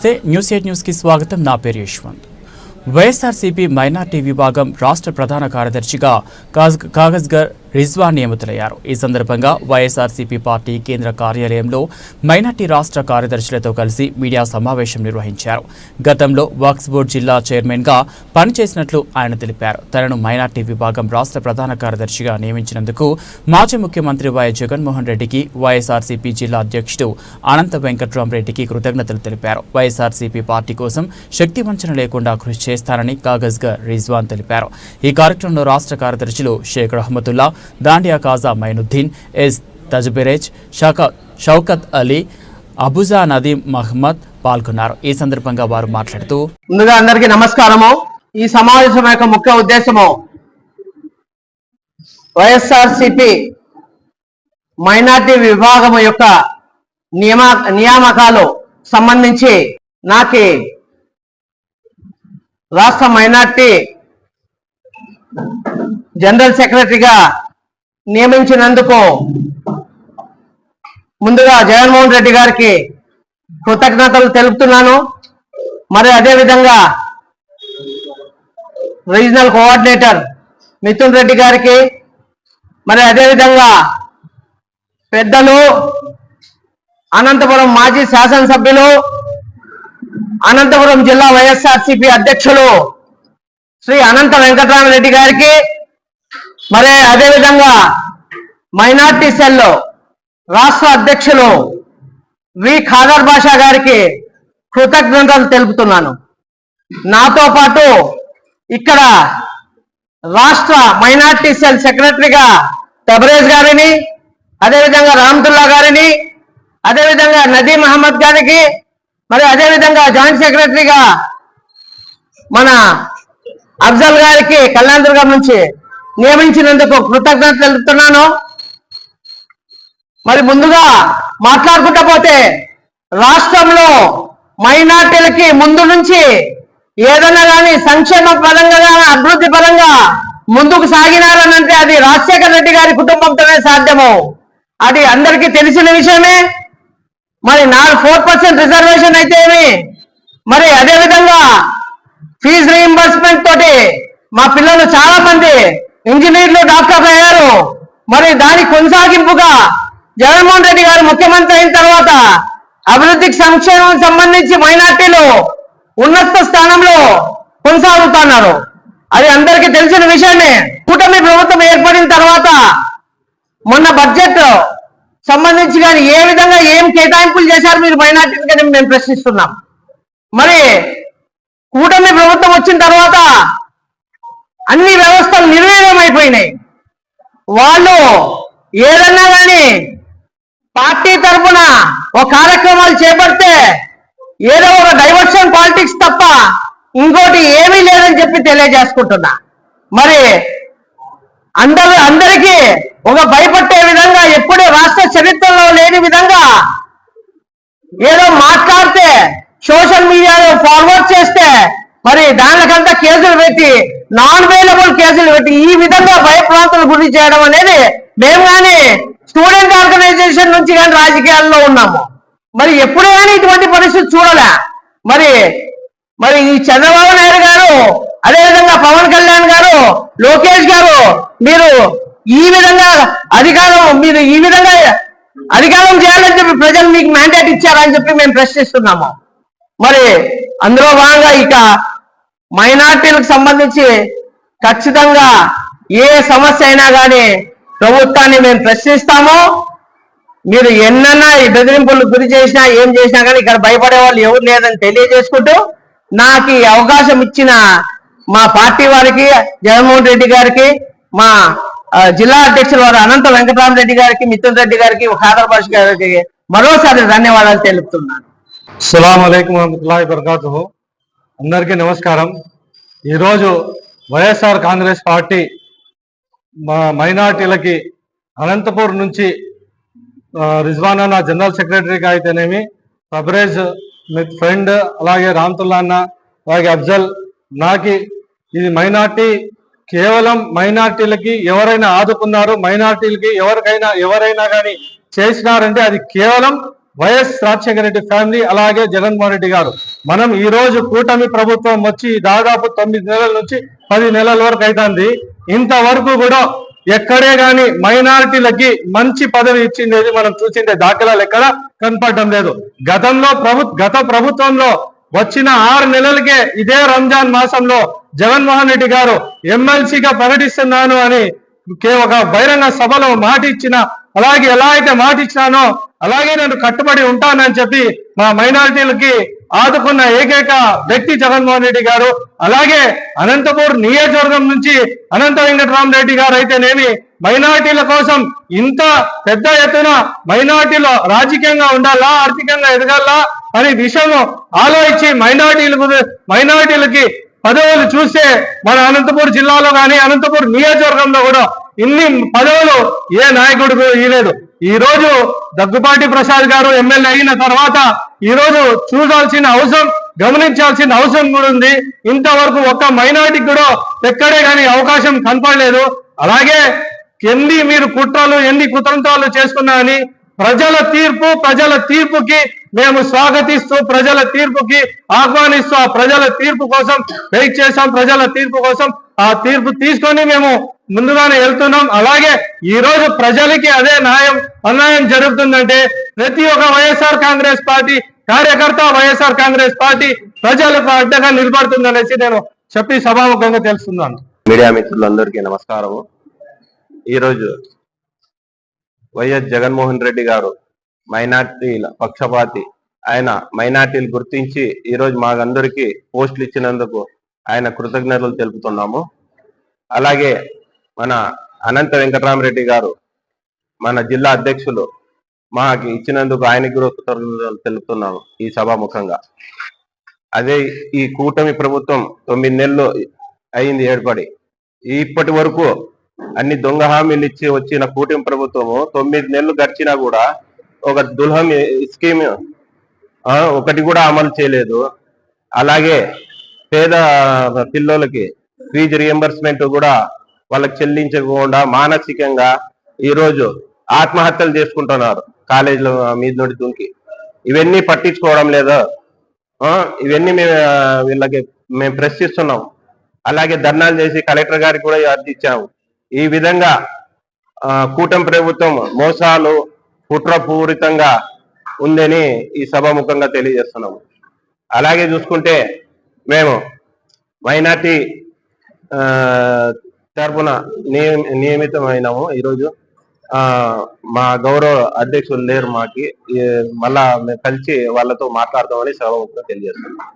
నమస్తే. News eight న్యూస్కి స్వాగతం. నా పేరు యశ్వంత్. వైఎస్ఆర్సీపీ మైనార్టీ విభాగం రాష్ట్ర ప్రధాన కార్యదర్శిగా కాగజ్గర్ రిజ్వాన్ నియమితులయ్యారు. ఈ సందర్భంగా వైఎస్ఆర్సీపీ పార్టీ కేంద్ర కార్యాలయంలో మైనార్టీ రాష్ట్ర కార్యదర్శులతో కలిసి మీడియా సమావేశం నిర్వహించారు. గతంలో వక్స్ బోర్డు జిల్లా చైర్మన్గా పనిచేసినట్లు ఆయన తెలిపారు. తనను మైనార్టీ విభాగం రాష్ట్ర ప్రధాన కార్యదర్శిగా నియమించినందుకు మాజీ ముఖ్యమంత్రి వైఎస్ జగన్మోహన్ రెడ్డికి వైఎస్ఆర్సీపీ జిల్లా అధ్యక్షుడు అనంత వెంకట్రామరెడ్డికి కృతజ్ఞతలు తెలిపారు. వైఎస్ఆర్సీపీ పార్టీ కోసం శక్తి వంచన లేకుండా కృషి చేస్తారని కాగజ్గా రిజ్వాన్ తెలిపారు. ఈ కార్యక్రమంలో రాష్ట్ర కార్యదర్శులు షేక్ రహమతుల్లా దాండియా కాజా మైనుద్దీన్ ఎస్ తజ్బెరేజ్ షక షౌకత్ అలీ అబుజా నదీం మహమ్మద్ పాల్గొన్నారు. ఈ సందర్భంగా వారు మాట్లాడుతూ ముందుగా అందరికీ నమస్కారము. ఈ సమావేశం యొక్క ముఖ్య ఉద్దేశము వైఎస్ఆర్సిపి మైనార్టీ విభాగం యొక్క నియామకాలు సంబంధించి నాకి రాష్ట్ర మైనార్టీ జనరల్ సెక్రటరీగా నియమించినందుకు ముందుగా జగన్మోహన్ రెడ్డి గారికి కృతజ్ఞతలు తెలుపుతున్నాను. మరి అదే విధంగా రీజనల్ కోఆర్డినేటర్ మిథున్ రెడ్డి గారికి మరి అదే విధంగా పెద్దలు అనంతపురం మాజీ శాసనసభ్యులు అనంతపురం జిల్లా వైఎస్ఆర్సిపి అధ్యక్షులు శ్రీ అనంత వెంకటరామరెడ్డి గారికి మరి అదే విధంగా మైనార్టీ సెల్ రాష్ట్ర అధ్యక్షులు వి. ఖాదర్ బాషా గారికి కృతజ్ఞతలు తెలుపుతున్నాను. నాతో పాటు ఇక్కడ రాష్ట్ర మైనార్టీ సెల్ సెక్రటరీగా తబరేజ్ గారిని అదేవిధంగా రామతుల్లా గారిని అదేవిధంగా నదీం అహ్మద్ గారికి మరి అదేవిధంగా జాయింట్ సెక్రటరీగా మన అఫ్జల్ గారికి కళ్యాణ్ దుర్గం నుంచి నియమించినందుకు కృతజ్ఞతలు తెలుపుతున్నాను. మరి ముందుగా మాట్లాడుకుంటా పోతే రాష్ట్రంలో మైనార్టీలకి ముందు నుంచి ఏదన్నా కానీ సంక్షేమ పరంగా అభివృద్ధి పరంగా ముందుకు సాగినారనంటే అది రాజశేఖర రెడ్డి గారి కుటుంబంతోనే సాధ్యము. అది అందరికీ తెలిసిన విషయమే. మరి నాలుగు ఫోర్ పర్సెంట్ రిజర్వేషన్ అయితే ఏమి? మరి అదే విధంగా ఫీజు రీఎంబర్స్మెంట్ తోటి మా పిల్లలు చాలా మంది ఇంజనీర్లు డాక్టర్లు అయ్యారు. మరి దాని కొనసాగింపుగా జగన్మోహన్ రెడ్డి గారు ముఖ్యమంత్రి అయిన తర్వాత అభివృద్ధికి సంక్షేమం సంబంధించి మైనార్టీలు ఉన్నత స్థానంలో కొనసాగుతున్నారు. అది అందరికీ తెలిసిన విషయమే. కూటమి ప్రభుత్వం ఏర్పడిన తర్వాత మొన్న బడ్జెట్ సంబంధించి కానీ ఏ విధంగా ఏం కేటాయింపులు చేశారు మీరు మైనార్టీలు కానీ మేము ప్రశ్నిస్తున్నాం. మరి కూటమి ప్రభుత్వం వచ్చిన తర్వాత అన్ని వ్యవస్థలు నిర్వీర్యమైపోయినాయి వాళ్ళు ఏదన్నా కానీ పార్టీ తరఫున ఒక కార్యక్రమాలు చేపడితే ఏదో ఒక డైవర్షన్ పాలిటిక్స్ తప్ప ఇంకోటి ఏమీ లేదని చెప్పి తెలియజేసుకుంటున్నా. మరి అందరూ అందరికీ ఒక భయపట్టే విధంగా ఎప్పుడూ రాష్ట్ర చరిత్రలో లేని విధంగా ఏదో మాట్లాడితే సోషల్ మీడియాలో ఫార్వర్డ్ చేస్తే మరి దానికంతా కేసులు పెట్టి నాన్ అవైలబుల్ కేసులు పెట్టి ఈ విధంగా భయప్రాంతాలు గురి చేయడం అనేది మేము కానీ స్టూడెంట్ ఆర్గనైజేషన్ నుంచి కానీ రాజకీయాల్లో ఉన్నాము. మరి ఎప్పుడైనా ఇటువంటి పరిస్థితి చూడలే. మరి మరి ఈ చంద్రబాబు నాయుడు గారు అదేవిధంగా పవన్ కళ్యాణ్ గారు లోకేష్ గారు మీరు ఈ విధంగా అధికారం మీరు ఈ విధంగా అధికారం చేయాలని చెప్పి ప్రజలు మీకు మ్యాండేట్ ఇచ్చారని చెప్పి మేము ప్రశ్నిస్తున్నాము. మరి అందులో భాగంగా ఇక మైనార్టీలకు సంబంధించి ఖచ్చితంగా ఏ సమస్య అయినా కానీ ప్రభుత్వాన్ని మేము ప్రశ్నిస్తాము. మీరు ఎన్నన్నా ఈ బెదిరింపులు గురి చేసినా ఏం చేసినా కానీ ఇక్కడ భయపడే వాళ్ళు ఎవరు లేదని తెలియజేసుకుంటూ నాకు ఈ అవకాశం ఇచ్చిన మా పార్టీ వారికి జగన్మోహన్ రెడ్డి గారికి మా జిల్లా అధ్యక్షుల వారు అనంత వెంకటరామరెడ్డి గారికి మిథున్ రెడ్డి గారికి ఖాదర్ గారికి మరోసారి ధన్యవాదాలు తెలుపుతున్నాను. అస్సలం అయికం వరహతుల్లాహి అందరికీ నమస్కారం. ఈరోజు వైఎస్ఆర్ కాంగ్రెస్ పార్టీ మా మైనార్టీలకి అనంతపూర్ నుంచి ఆ, రిజ్వాన్ అన్న జనరల్ సెక్రటరీగా అయితేనేమి సబరేజ్ మీ ఫ్రెండ్ అలాగే రామ్తుల్లా అన్న అలాగే అఫ్జల్ నాకి ఇది మైనార్టీ కేవలం మైనార్టీలకి ఎవరైనా ఆదుకున్నారు మైనార్టీలకి ఎవరికైనా ఎవరైనా కానీ చేసినారంటే అది కేవలం వైఎస్ రాజశేఖర రెడ్డి ఫ్యామిలీ అలాగే జగన్మోహన్ రెడ్డి గారు. మనం ఈ రోజు కూటమి ప్రభుత్వం వచ్చి దాదాపు తొమ్మిది నెలల నుంచి పది నెలల వరకు అవుతుంది ఇంతవరకు కూడా ఎక్కడే గాని మైనారిటీలకి మంచి పదవి ఇచ్చిండేది మనం చూసిండే దాఖలాలు ఎక్కడ కనపడడం లేదు. గతంలో ప్రభు గత ప్రభుత్వంలో వచ్చిన ఆరు నెలలకే ఇదే రంజాన్ మాసంలో జగన్మోహన్ రెడ్డి గారు ఎమ్మెల్సీగా ప్రకటిస్తున్నాను అని ఒక బహిరంగ సభలో మాట ఇచ్చిన అలాగే ఎలా అయితే మాట ఇచ్చినానో అలాగే నేను కట్టుబడి ఉంటానని చెప్పి మా మైనారిటీలకి ఆదుకున్న ఏకైక వ్యక్తి జగన్మోహన్ రెడ్డి గారు అలాగే అనంతపూర్ నియోజకవర్గం నుంచి అనంత వెంకటరామరెడ్డి గారు అయితేనేమి మైనార్టీల కోసం ఇంత పెద్ద ఎత్తున మైనార్టీలో రాజకీయంగా ఉండాలా ఆర్థికంగా ఎదగాలా అనే విషయం ఆలోచించి మైనార్టీలకు మైనార్టీలకి పదవులు చూస్తే మన అనంతపూర్ జిల్లాలో కానీ అనంతపూర్ నియోజకవర్గంలో కూడా ఇన్ని పదవులు ఏ నాయకుడికి ఇవ్వలేదు ఈ రోజు దగ్గుపాటి ప్రసాద్ గారు ఎమ్మెల్యే అయిన తర్వాత ఈ రోజు చూడాల్సిన అవసరం గమనించాల్సిన అవసరం కూడా ఉంది. ఇంతవరకు ఒక్క మైనార్టీకి కూడా ఎక్కడే కానీ అవకాశం కనపడలేదు. అలాగే ఎన్ని మీరు కుట్రలు ఎన్ని కుతంత్రాలు చేసుకున్నా అని ప్రజల తీర్పు ప్రజల తీర్పుకి మేము స్వాగతిస్తూ ప్రజల తీర్పుకి ఆహ్వానిస్తూ ఆ ప్రజల తీర్పు కోసం వెయిట్ చేసాం ప్రజల తీర్పు కోసం ఆ తీర్పు తీసుకొని మేము ముందుగానే వెళ్తున్నాం. అలాగే ఈ రోజు ప్రజలకి అదే న్యాయం అన్యాయం జరుగుతుందంటే ప్రతి ఒక్క వైఎస్ఆర్ కాంగ్రెస్ పార్టీ కార్యకర్త వైఎస్ఆర్ కాంగ్రెస్ పార్టీ ప్రజలకు అడ్డగా నిలబడుతుందనేసి నేను చెప్పి సభాముఖంగా తెలుస్తున్నాను. మీడియా మిత్రులందరికీ నమస్కారము. ఈరోజు వైఎస్ జగన్మోహన్ రెడ్డి గారు మైనార్టీల పక్షపాతి. ఆయన మైనార్టీలు గుర్తించి ఈరోజు మాకందరికీ పోస్టులు ఇచ్చినందుకు ఆయన కృతజ్ఞతలు తెలుపుతున్నాము. అలాగే మన అనంత వెంకటరామరెడ్డి గారు మన జిల్లా అధ్యక్షులు మాకు ఇచ్చినందుకు ఆయనకి కృతజ్ఞతలు తెలుపుతున్నాము ఈ సభాముఖంగా. అదే ఈ కూటమి ప్రభుత్వం తొమ్మిది నెలలు అయింది ఏర్పడి. ఇప్పటి వరకు అన్ని దొంగ హామీలు ఇచ్చి వచ్చిన కూటమి ప్రభుత్వము తొమ్మిది నెలలు గడిచినా కూడా ఒక దుల్హం స్కీమ్ ఆ, ఒకటి కూడా అమలు చేయలేదు. అలాగే పేద పిల్లలకి ఫీజు రియంబర్స్మెంట్ కూడా వాళ్ళకి చెల్లించకుండా మానసికంగా ఈ రోజు ఆత్మహత్యలు చేసుకుంటున్నారు కాలేజీల మీద నుండి దుంకి. ఇవన్నీ పట్టించుకోవడం లేదు? ఇవన్నీ మేము వీళ్ళకి మేము ప్రశ్నిస్తున్నాం. అలాగే ధర్నాలు చేసి కలెక్టర్ గారికి కూడా అర్జీ ఈ విధంగా కూటమి ప్రభుత్వం మోసాలు కుట్రపూరితంగా ఉందని ఈ సభాముఖంగా తెలియజేస్తున్నాము. అలాగే చూసుకుంటే మేము మైనార్టీ తరఫున తరపున నియమి నియమితమైనాము ఈరోజు. మా గౌరవ అధ్యక్షులు లేరు మాకి. మళ్ళా కలిసి వాళ్ళతో మాట్లాడదామని సభాముఖంగా తెలియజేస్తున్నాం